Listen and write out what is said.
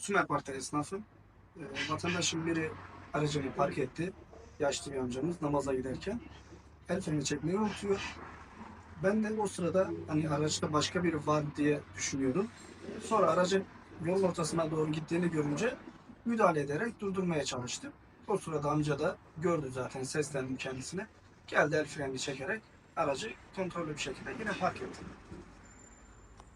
Sümer Park'ta esnafım. Ee, vatandaşın biri aracını park etti. Yaşlı bir amcamız namaza giderken. El freni çekmeyi unutuyor. Ben de o sırada hani araçta başka biri var diye düşünüyordum. Sonra aracın yolun ortasına doğru gittiğini görünce müdahale ederek durdurmaya çalıştım. O sırada amca da gördü zaten seslendim kendisine. Geldi el freni çekerek aracı kontrollü bir şekilde yine park etti.